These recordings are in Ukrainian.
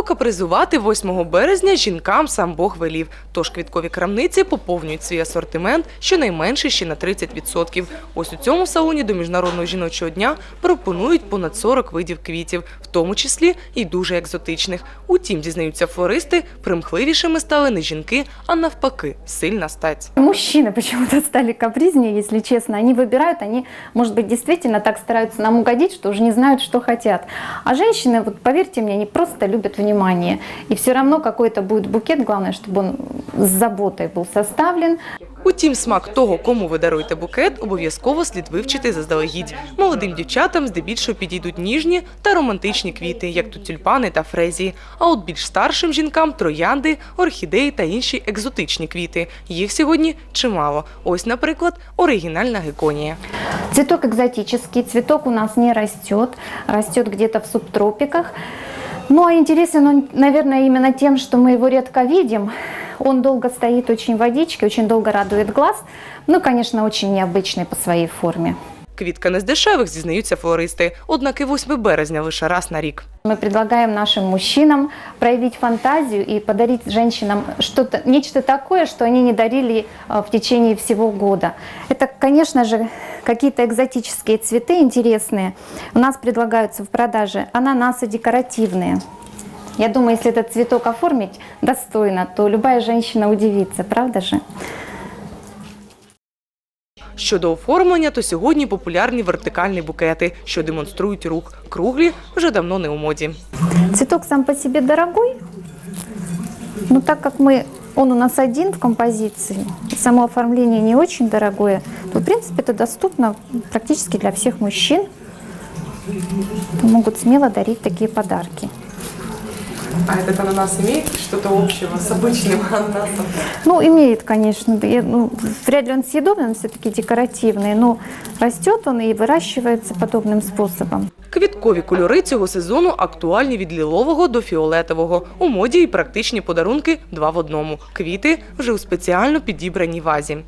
Покапризувати 8 березня жінкам сам Бог велів. Тож квіткові крамниці поповнюють свій асортимент щонайменше ще на 30%. Ось у цьому салоні до Міжнародного жіночого дня пропонують понад 40 видів квітів, в тому числі і дуже екзотичних. Утім, дізнаються флористи, примхливішими стали не жінки, а навпаки, сильна стать. Мужчины почему-то стали капризнее, если честно. Они выбирают, они, может быть, действительно так стараются нам угодить, что уже не знают, что хотят. А женщины, вот поверьте мне, они просто любят внимание. И все равно какой-то будет букет, главное, чтобы он с заботой был составлен. Утім, смак того, кому ви даруєте букет, обов'язково слід вивчити заздалегідь. Молодим дівчатам здебільшого підійдуть ніжні та романтичні квіти, як то тюльпани та фрезії. А от більш старшим жінкам троянди, орхідеї та інші екзотичні квіти. Їх сьогодні чимало. Ось, наприклад, оригінальна геконія. Цветок экзотический, цветок у нас не растет, растет где-то в субтропиках. Ну а интересен он, наверное, именно тем, что мы его редко видим. Он долго стоит очень в водичке, очень долго радует глаз. Ну, конечно, очень необычный по своей форме. Квітка не з дешевих, зізнаються флористи. Однак і 8 березня лише раз на рік. Мы предлагаем нашим мужчинам проявить фантазию и подарить женщинам что-то, нечто такое, что они не дарили э, в течение всего года. Это, конечно же, какие-то экзотические цветы интересные. У нас предлагаются в продаже ананасы декоративные. Я думаю, если этот цветок оформить достойно, то любая женщина удивится, правда же? Щодо оформлення, то сьогодні популярні вертикальні букети, що демонструють рух. Круглі вже давно не у моді. Цветок сам по себе дорогой, но так как мы, он у нас один в композиции, само оформление не очень дорогое, то, в принципе, это доступно практически для всех мужчин. Могут смело дарить такие подарки. А этот ананас имеет что-то общего с обычным ананасом? Ну, имеет, конечно, я- ну, вряд ли он съедобный, он все-таки декоративный, но растет он и выращивается подобным способом. Квіткові кольори цього сезону актуальні від лілового до фіолетового. У моді і практичні подарунки два в одному. Квіти вже у спеціально підібраній вазі.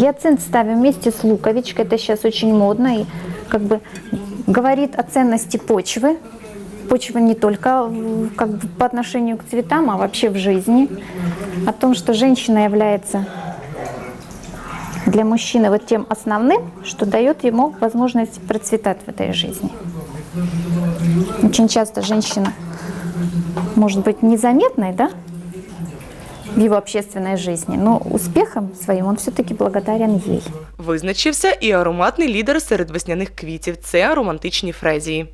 Гиацинт ставим вместе с луковичкой. Это сейчас очень модно и как бы говорит о ценности почвы. Почва не только в- как бы по отношению к цветам, а вообще в жизни. О том, что женщина является для мужчины вот тем основным, что дает ему возможность процветать в этой жизни. Очень часто женщина может быть незаметной, да, в его общественной жизни, но успехом своим он все-таки благодарен ей. Визначився і ароматний лідер серед весняних квітів це ароматичні фрезії.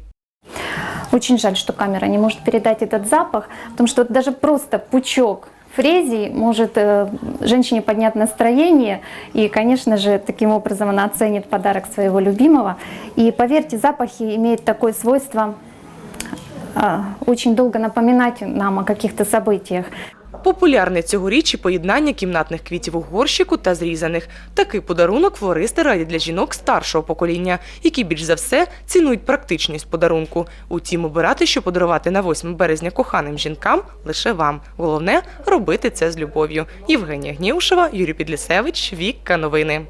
Очень жаль, что камера не может передать этот запах, потому что даже просто пучок фрезий может э, женщине поднять настроение, и, конечно же, таким образом она оценит подарок своего любимого. И поверьте, запахи имеют такое свойство э, очень долго напоминать нам о каких-то событиях. Популярне цьогоріч і поєднання кімнатних квітів у горщику та зрізаних. Такий подарунок флористи радять для жінок старшого покоління, які більш за все цінують практичність подарунку. Утім, обирати, що подарувати на 8 березня коханим жінкам, лише вам. Головне робити це з любов'ю. Євгенія Гнівшева, Юрій Підлісевич, Вікка Новини.